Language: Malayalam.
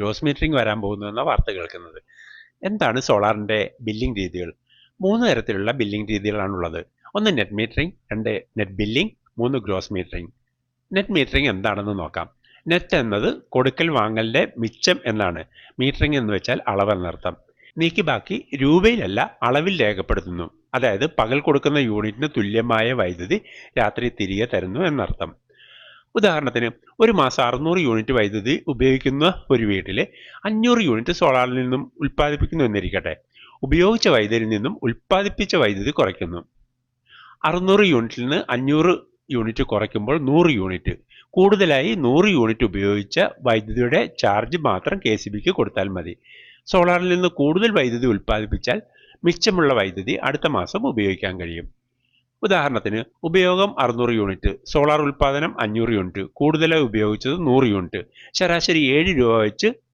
ഗ്രോസ് മീറ്ററിംഗ് വരാൻ പോകുന്നു എന്ന വാർത്ത കേൾക്കുന്നത്. എന്താണ് സോളാറിന്റെ ബില്ലിംഗ് രീതികൾ? മൂന്ന് തരത്തിലുള്ള ബില്ലിംഗ് രീതികളാണുള്ളത്. ഒന്ന് നെറ്റ് മീറ്ററിംഗ് രണ്ട് നെറ്റ് ബില്ലിംഗ് മൂന്ന് ഗ്രോസ് മീറ്ററിംഗ് നെറ്റ് മീറ്ററിംഗ് എന്താണെന്ന് നോക്കാം. നെറ്റ് എന്നത് കൊടുക്കൽ വാങ്ങലിന്റെ മിച്ചം എന്നാണ്. മീറ്ററിംഗ് എന്ന് വെച്ചാൽ അളവ് എന്നർത്ഥം നീക്കി ബാക്കി രൂപയിലല്ല അളവിൽ രേഖപ്പെടുത്തുന്നു. അതായത് പകൽ കൊടുക്കുന്ന യൂണിറ്റിന് തുല്യമായ വൈദ്യുതി രാത്രി തിരികെ തരുന്നു എന്നർത്ഥം. ഉദാഹരണത്തിന് ഒരു മാസം അറുന്നൂറ് യൂണിറ്റ് വൈദ്യുതി ഉപയോഗിക്കുന്ന ഒരു വീട്ടിൽ അഞ്ഞൂറ് യൂണിറ്റ് സോളാറിൽ നിന്നും ഉൽപ്പാദിപ്പിക്കുന്നു എന്നിരിക്കട്ടെ. ഉപയോഗിച്ച വൈദ്യുതിയിൽ നിന്നും ഉൽപ്പാദിപ്പിച്ച വൈദ്യുതി കുറയ്ക്കുന്നു. അറുന്നൂറ് യൂണിറ്റിൽ നിന്ന് അഞ്ഞൂറ് യൂണിറ്റ് കുറയ്ക്കുമ്പോൾ നൂറ് യൂണിറ്റ്. കൂടുതലായി നൂറ് യൂണിറ്റ് ഉപയോഗിച്ച വൈദ്യുതിയുടെ ചാർജ് മാത്രം കെ സി ബിക്ക് കൊടുത്താൽ മതി. സോളാറിൽ നിന്ന് കൂടുതൽ വൈദ്യുതി ഉൽപ്പാദിപ്പിച്ചാൽ മിച്ചമുള്ള വൈദ്യുതി അടുത്ത മാസം ഉപയോഗിക്കാൻ കഴിയും. ഉദാഹരണത്തിന് ഉപയോഗം അറുന്നൂറ് യൂണിറ്റ് സോളാർ ഉൽപ്പാദനം അഞ്ഞൂറ് യൂണിറ്റ് കൂടുതലായി ഉപയോഗിച്ചത് നൂറ് യൂണിറ്റ് ശരാശരി ഏഴ് രൂപ വെച്ച്